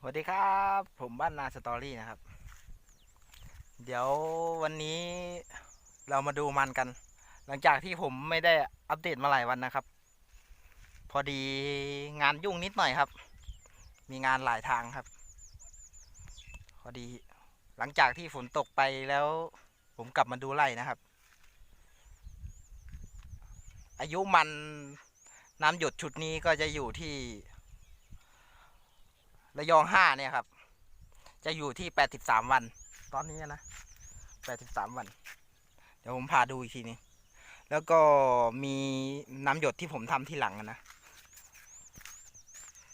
สวัสดีครับ ผมบ้านนาสตอรี่นะครับ เดี๋ยววันนี้เรามาดูมันกัน หลังจากที่ผมไม่ได้อัปเดตมาหลายวันนะครับ พอดีงานยุ่งนิดหน่อยครับ มีงานหลายทางครับ พอดีหลังจากที่ฝนตกไปแล้ว ผมกลับมาดูไร่นะครับ อายุมันน้ำหยดชุดนี้ก็จะอยู่ที่ ระยองห้าเนี่ยครับ จะอยู่ที่แปดสิบสามวัน ตอนนี้นะแปดสิบสามวัน เดี๋ยวผมพาดูอีกทีนึงแล้วก็มีน้ำหยดที่ผมทำที่หลังนะ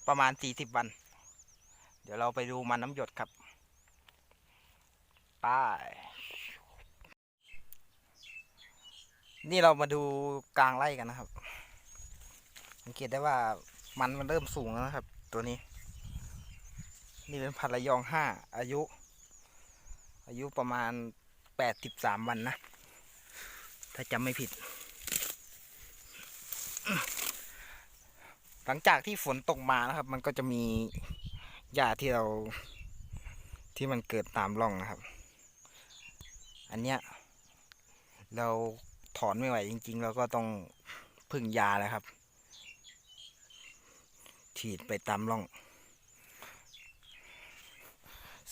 ประมาณสี่สิบวัน เดี๋ยวเราไปดูมันน้ำหยดครับไป้ายนี่เรามาดูกลางไร่กันนะครับสังเกตได้ว่ามันมันเริ่มสูงแล้วนะครับ ตัวนี้ นี่เป็นพันระยองห้าอายุ อายุประมาณแปดสิบสามวันนะ ถ้าจำไม่ผิด หลังจากที่ฝนตกมานะครับ มันก็จะมีหญ้าที่เราที่มันเกิดตามร่องนะครับ อันเนี้ยเราถอนไม่ไหวจริง ๆ เราก็ต้องพึ่งยาแล้วครับ ฉีดไปตามร่อง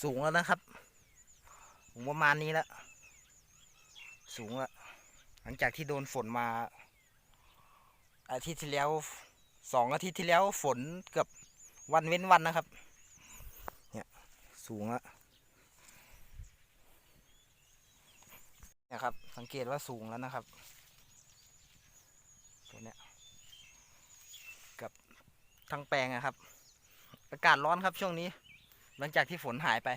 สูงแล้วนะครับสูงประมาณนี้แล้ว สูงแล้วหลังจากที่โดนฝนมา อาทิตย์ที่แล้วสองอาทิตย์ที่แล้วฝนเกือบวันเว้นวันนะครับ เนี่ยสูงแล้วเนี่ยครับสังเกตว่าสูงแล้วนะครับตัวเนี้ยกับทั้งแปลงนะครับ อากาศร้อนครับช่วงนี้ หลังจากที่ฝนหายไป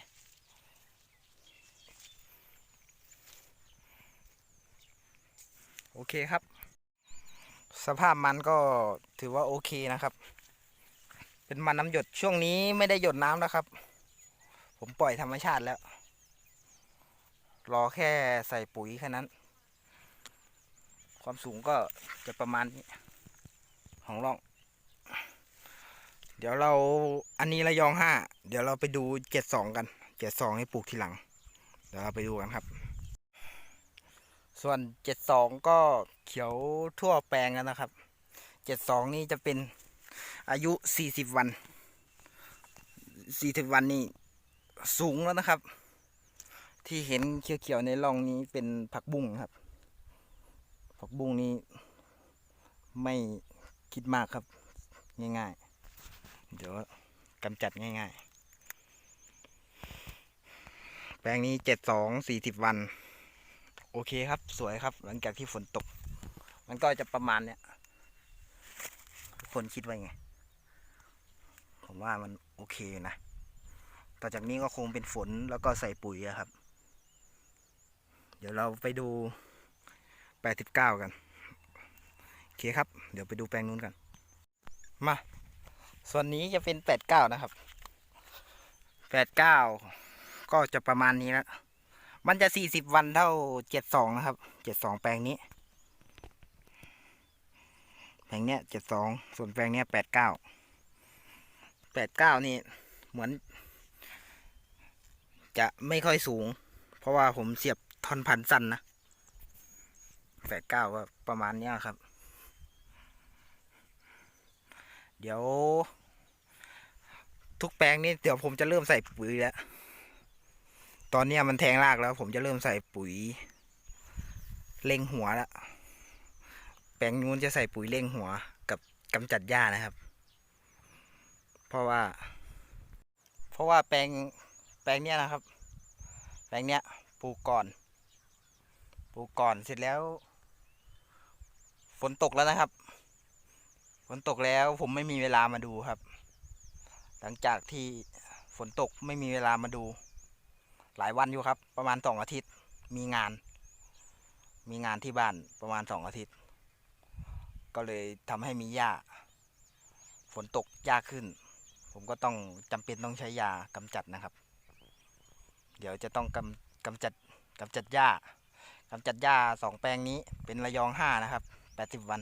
โอเคครับ สภาพมันก็ถือว่าโอเคนะครับ เป็นมันน้ำหยดช่วงนี้ไม่ได้หยดน้ำแล้วครับ ผมปล่อยธรรมชาติแล้ว รอแค่ใส่ปุ๋ยแค่นั้น ความสูงก็จะประมาณนี้ของร่อง เดี๋ยวเราอันนี้ระยองห้าเดี๋ยวเราไปดูเจ็ดสองกันเจ็ดสองนี่ปลูกทีหลัง เดี๋ยวเราไปดูกันครับ ส่วนเจ็ดสองก็เขียวทั่วแปลงแล้วนะครับเจ็ดสองนี่จะเป็นอายุสี่สิบวันสี่สิบวันนี่สูงแล้วนะครับ ที่เห็นเขียวๆในร่องนี้เป็นผักบุ้งครับ ผักบุ้งนี้ไม่คิดมากครับง่ายๆ เดี๋ยวกำจัดง่าย ๆ แปลงนี้เจ็ดสองสี่สิบวัน โอเคครับสวยครับ หลังจากที่ฝนตก มันก็จะประมาณเนี้ยทุกคนคิดว่าไง ผมว่ามันโอเคนะ ต่อจากนี้ก็คงเป็นฝนแล้วก็ใส่ปุ๋ยครับ เดี๋ยวเราไปดูแปดสิบเก้ากัน โอเคครับ เดี๋ยวไปดูแปลงนู้นกัน มา ส่วนนี้จะเป็นแปดเก้านะครับแปดเก้าก็จะประมาณนี้แล้วมันจะสี่สิบวันเท่าเจ็ดสองนะครับเจ็ดสองแปลงนี้ แปลงเนี้ยเจ็ดสองส่วนแปลงเนี้ยแปดเก้าแปดเก้านี่เหมือน จะไม่ค่อยสูง เพราะว่าผมเสียบทอนพันสั้นนะแปดเก้าก็ประมาณเนี้ยครับ เดี๋ยว ทุกแปลงนี่เดี๋ยวผมจะเริ่มใส่ปุ๋ยแล้ว ตอนนี้มันแทงรากแล้ว ผมจะเริ่มใส่ปุ๋ย เล็งหัวแล้ว แปลงนู้นจะใส่ปุ๋ยเล็งหัว กับกำจัดหญ้านะครับ เพราะว่า เพราะว่าแปลงแปลงเนี้ยนะครับ แปลงเนี้ยปลูกก่อนปลูกก่อนเสร็จแล้ว ฝนตกแล้วนะครับ ฝนตกแล้วผมไม่มีเวลามาดูครับ หลังจากที่ฝนตกไม่มีเวลามาดู หลายวันอยู่ครับ ประมาณสองอาทิตย์ มีงาน มีงานที่บ้านประมาณสองอาทิตย์ ก็เลยทำให้มีหญ้า ฝนตกหญ้าขึ้น ผมก็ต้องจำเป็นต้องใช้ยากำจัดนะครับ เดี๋ยวจะต้องกำกำจัดกำจัดหญ้ากำจัดหญ้าสองแปลงนี้เป็นระยองห้านะครับแปดสิบวัน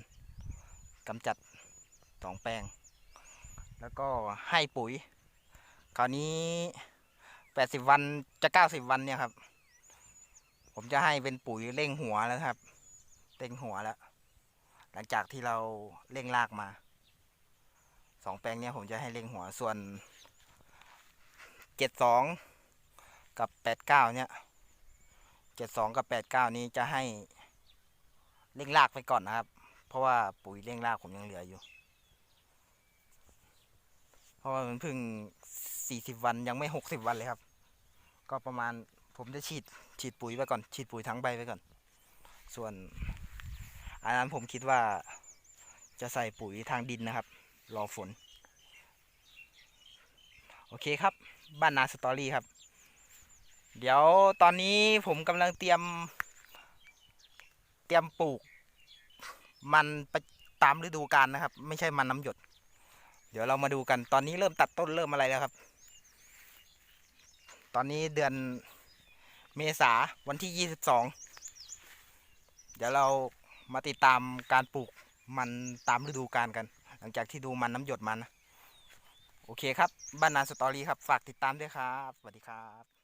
กำจัด สองแปลง แล้วก็ให้ปุ๋ย คราวนี้แปดสิบวันจะเก้าสิบวันเนี่ยครับ ผมจะให้เป็นปุ๋ยเร่งหัวแล้วครับเร่งหัวแล้ว หลังจากที่เราเร่งรากมาสองแปลงเนี่ยผมจะให้เร่งหัวส่วนเจ็ดสองกับแปดเก้าเนี่ยเจ็ดสองกับแปดเก้านี้จะให้เร่งรากไปก่อนนะครับ เพราะว่าปุ๋ยเร่งรากผมยังเหลืออยู่ เพราะว่ามันเพิ่งสี่สิบวันยังไม่หกสิบวันเลยครับ ก็ประมาณผมจะฉีดฉีดปุ๋ยไปก่อน ฉีดปุ๋ยทั้งใบไปก่อน ส่วนอันนั้นผมคิดว่าจะใส่ปุ๋ยทางดินนะครับ รอฝน โอเคครับ บ้านนาสตอรี่ครับ เดี๋ยวตอนนี้ผมกำลังเตรียม เตรียมปลูก มันไปตามฤดูกาลนะครับ ไม่ใช่มันน้ำหยด เดี๋ยวเรามาดูกันตอนนี้เริ่มตัดต้นเริ่มอะไรแล้วครับ ตอนนี้เดือนเมษาวันที่ 22 เดี๋ยวเรามาติดตามการปลูกมันตามฤดูกาลกัน หลังจากที่ดูมันน้ำหยดมันนะโอเคครับบ้านนาสตอรี่ครับ ฝากติดตามด้วยครับ สวัสดีครับ